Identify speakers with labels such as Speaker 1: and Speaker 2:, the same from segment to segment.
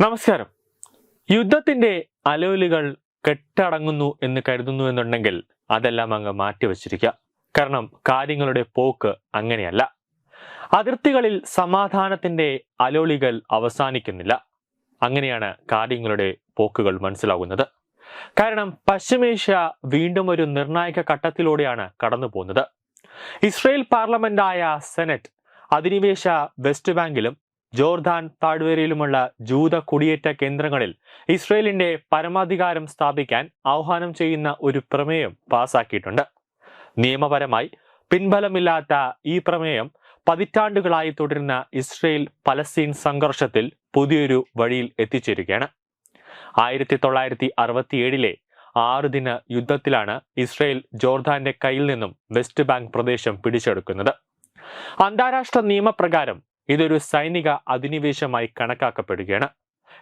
Speaker 1: നമസ്കാരം. യുദ്ധത്തിന്റെ അലോലുകൾ കെട്ടടങ്ങുന്നു എന്ന് കരുതുന്നു എന്നുണ്ടെങ്കിൽ അതെല്ലാം അങ്ങ് മാറ്റിവെച്ചിരിക്കുക. കാരണം കാര്യങ്ങളുടെ പോക്ക് അങ്ങനെയല്ല. അതിർത്തികളിൽ സമാധാനത്തിന്റെ അലോളികൾ അവസാനിക്കുന്നില്ല. അങ്ങനെയാണ് കാര്യങ്ങളുടെ പോക്കുകൾ മനസ്സിലാകുന്നത്. കാരണം പശ്ചിമേഷ്യ വീണ്ടും ഒരു നിർണായക ഘട്ടത്തിലൂടെയാണ് കടന്നു പോകുന്നത് ഇസ്രയേൽ പാർലമെന്റായ സെനറ്റ് അധിനിവേശ വെസ്റ്റ് ബാങ്കിലും ജോർദാൻ താഴ്വരയിലുമുള്ള ജൂത കുടിയേറ്റ കേന്ദ്രങ്ങളിൽ ഇസ്രയേലിന്റെ പരമാധികാരം സ്ഥാപിക്കാൻ ആഹ്വാനം ചെയ്യുന്ന ഒരു പ്രമേയം പാസാക്കിയിട്ടുണ്ട്. നിയമപരമായി പിൻബലമില്ലാത്ത ഈ പ്രമേയം പതിറ്റാണ്ടുകളായി തുടരുന്ന ഇസ്രയേൽ പലസ്തീൻ സംഘർഷത്തിൽ പുതിയൊരു വഴിയിൽ എത്തിച്ചേരുകയാണ്. ആയിരത്തി തൊള്ളായിരത്തി അറുപത്തിയേഴിലെ ആറ് ദിന യുദ്ധത്തിലാണ് ഇസ്രയേൽ ജോർദാന്റെ കയ്യിൽ നിന്നും വെസ്റ്റ് ബാങ്ക് പ്രദേശം പിടിച്ചെടുക്കുന്നത്. അന്താരാഷ്ട്ര നിയമപ്രകാരം ഇതൊരു സൈനിക അധിനിവേശമായി കണക്കാക്കപ്പെടുകയാണ്.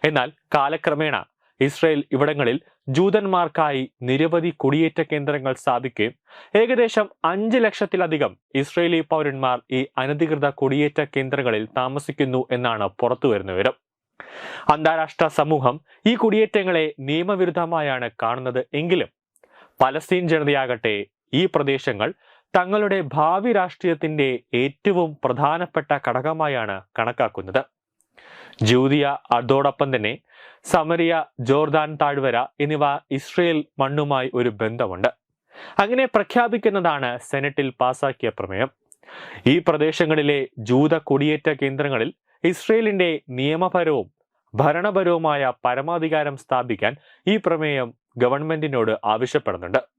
Speaker 1: എന്നാൽ കാലക്രമേണ ഇസ്രയേൽ ഇവിടങ്ങളിൽ ജൂതന്മാർക്കായി നിരവധി കുടിയേറ്റ കേന്ദ്രങ്ങൾ സ്ഥാപിക്കുകയും ഏകദേശം അഞ്ച് ലക്ഷത്തിലധികം ഇസ്രയേലി പൗരന്മാർ ഈ അനധികൃത കുടിയേറ്റ കേന്ദ്രങ്ങളിൽ താമസിക്കുന്നു എന്നാണ് പുറത്തുവരുന്ന വിവരം. അന്താരാഷ്ട്ര സമൂഹം ഈ കുടിയേറ്റങ്ങളെ നിയമവിരുദ്ധമായാണ് കാണുന്നത് എങ്കിലും പലസ്തീൻ ജനതയാകട്ടെ ഈ പ്രദേശങ്ങൾ തങ്ങളുടെ ഭാവി രാഷ്ട്രീയത്തിന്റെ ഏറ്റവും പ്രധാനപ്പെട്ട ഘടകമായാണ് കണക്കാക്കുന്നത്. ജൂതിയ അതോടൊപ്പം തന്നെ സമരിയ ജോർദാൻ താഴ്വര എന്നിവ ഇസ്രയേൽ മണ്ണുമായി ഒരു ബന്ധമുണ്ട്. അങ്ങനെ പ്രഖ്യാപിക്കുന്നതാണ് സെനറ്റിൽ പാസാക്കിയ പ്രമേയം. ഈ പ്രദേശങ്ങളിലെ ജൂത കുടിയേറ്റ കേന്ദ്രങ്ങളിൽ ഇസ്രയേലിന്റെ നിയമപരവും ഭരണപരവുമായ പരമാധികാരം സ്ഥാപിക്കാൻ ഈ പ്രമേയം ഗവൺമെന്റിനോട് ആവശ്യപ്പെടുന്നുണ്ട്.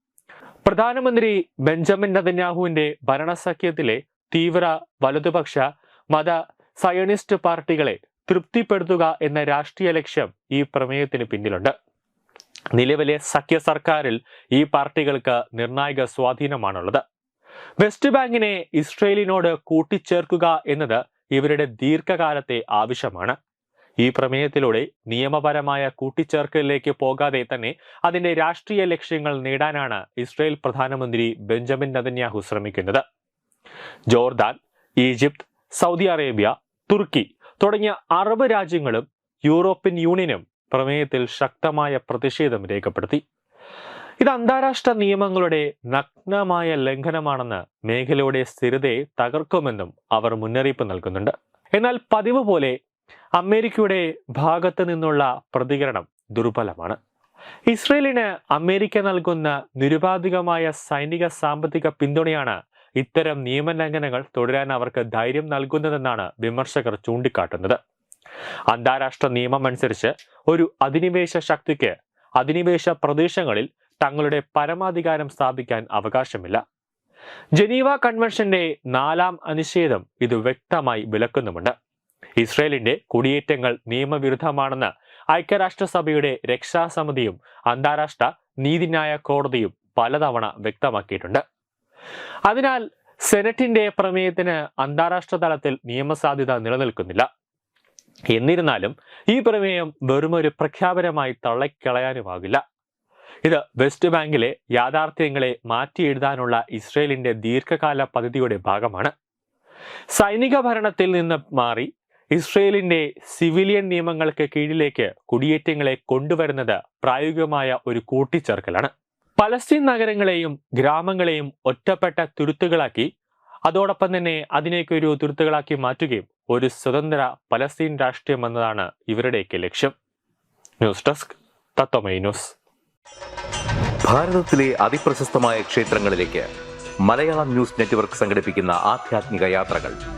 Speaker 1: പ്രധാനമന്ത്രി ബെഞ്ചമിൻ നതന്യാഹുവിന്റെ ഭരണസഖ്യത്തിലെ തീവ്ര വലതുപക്ഷ മത സയണിസ്റ്റ് പാർട്ടികളെ തൃപ്തിപ്പെടുത്തുക എന്ന രാഷ്ട്രീയ ലക്ഷ്യം ഈ പ്രമേയത്തിന് പിന്നിലുണ്ട്. നിലവിലെ സഖ്യ സർക്കാരിൽ ഈ പാർട്ടികൾക്ക് നിർണായക സ്വാധീനമാണുള്ളത്. വെസ്റ്റ് ബാങ്കിനെ ഇസ്രയേലിനോട് കൂട്ടിച്ചേർക്കുക എന്നത് ഇവരുടെ ദീർഘകാലത്തെ ആവശ്യമാണ്. ഈ പ്രമേയത്തിലൂടെ നിയമപരമായ കൂട്ടിച്ചേർക്കലിലേക്ക് പോകാതെ തന്നെ അതിന്റെ രാഷ്ട്രീയ ലക്ഷ്യങ്ങൾ നേടാനാണ് ഇസ്രയേൽ പ്രധാനമന്ത്രി ബെഞ്ചമിൻ നതന്യാഹു ശ്രമിക്കുന്നത്. ജോർദാൻ ഈജിപ്ത് സൗദി അറേബ്യ തുർക്കി തുടങ്ങിയ അറബ് രാജ്യങ്ങളും യൂറോപ്യൻ യൂണിയനും പ്രമേയത്തിൽ ശക്തമായ പ്രതിഷേധം രേഖപ്പെടുത്തി. ഇത് അന്താരാഷ്ട്ര നിയമങ്ങളുടെ നഗ്നമായ ലംഘനമാണെന്ന് മേഖലയുടെ സ്ഥിരതയെ തകർക്കുമെന്നും അവർ മുന്നറിയിപ്പ് നൽകുന്നുണ്ട്. എന്നാൽ പതിവ് പോലെ അമേരിക്കയുടെ ഭാഗത്ത് നിന്നുള്ള പ്രതികരണം ദുർബലമാണ്. ഇസ്രയേലിന് അമേരിക്ക നൽകുന്ന നിരുപാധികമായ സൈനിക സാമ്പത്തിക പിന്തുണയാണ് ഇത്തരം നിയമലംഘനങ്ങൾ തുടരാൻ അവർക്ക് ധൈര്യം നൽകുന്നതെന്നാണ് വിമർശകർ ചൂണ്ടിക്കാട്ടുന്നത്. അന്താരാഷ്ട്ര നിയമം അനുസരിച്ച് ഒരു അധിനിവേശ ശക്തിക്ക് അധിനിവേശ പ്രദേശങ്ങളിൽ തങ്ങളുടെ പരമാധികാരം സ്ഥാപിക്കാൻ അവകാശമില്ല. ജനീവ കൺവെൻഷന്റെ നാലാം അനുച്ഛേദം ഇത് വ്യക്തമായി വിലക്കുന്നുമുണ്ട്. ഇസ്രയേലിന്റെ കുടിയേറ്റങ്ങൾ നിയമവിരുദ്ധമാണെന്ന് ഐക്യരാഷ്ട്രസഭയുടെ രക്ഷാസമിതിയും അന്താരാഷ്ട്ര നീതിന്യായ കോടതിയും പലതവണ വ്യക്തമാക്കിയിട്ടുണ്ട്. അതിനാൽ സെനറ്റിന്റെ പ്രമേയത്തിന് അന്താരാഷ്ട്ര തലത്തിൽ നിയമസാധ്യത നിലനിൽക്കുന്നില്ല. എന്നിരുന്നാലും ഈ പ്രമേയം വെറുമൊരു പ്രഖ്യാപനമായി തള്ളക്കളയാനുമാകില്ല ഇത് വെസ്റ്റ് ബാങ്കിലെ യാഥാർത്ഥ്യങ്ങളെ മാറ്റി എഴുതാനുള്ള ഇസ്രയേലിന്റെ ദീർഘകാല പദ്ധതിയുടെ ഭാഗമാണ്. സൈനിക ഭരണത്തിൽ നിന്ന് മാറി ഇസ്രയേലിന്റെ സിവിലിയൻ നിയമങ്ങൾക്ക് കീഴിലേക്ക് കുടിയേറ്റങ്ങളെ കൊണ്ടുവരുന്നത് പ്രായോഗികമായ ഒരു കൂട്ടിച്ചേർക്കലാണ്. പലസ്തീൻ നഗരങ്ങളെയും ഗ്രാമങ്ങളെയും ഒറ്റപ്പെട്ട തുരുത്തുകളാക്കി അതോടൊപ്പം തന്നെ അതിനേക്ക് ഒരു തുരുത്തുകളാക്കി മാറ്റുകയും ഒരു സ്വതന്ത്ര പലസ്തീൻ രാഷ്ട്രീയം എന്നതാണ് ഇവരുടെയൊക്കെ ലക്ഷ്യം. News desk Tatwamayi news.
Speaker 2: ഭാരതത്തിലെ അതിപ്രശസ്തമായ ക്ഷേത്രങ്ങളിലേക്ക് മലയാളം ന്യൂസ് നെറ്റ്വർക്ക് സംഘടിപ്പിക്കുന്ന ആധ്യാത്മിക യാത്രകൾ.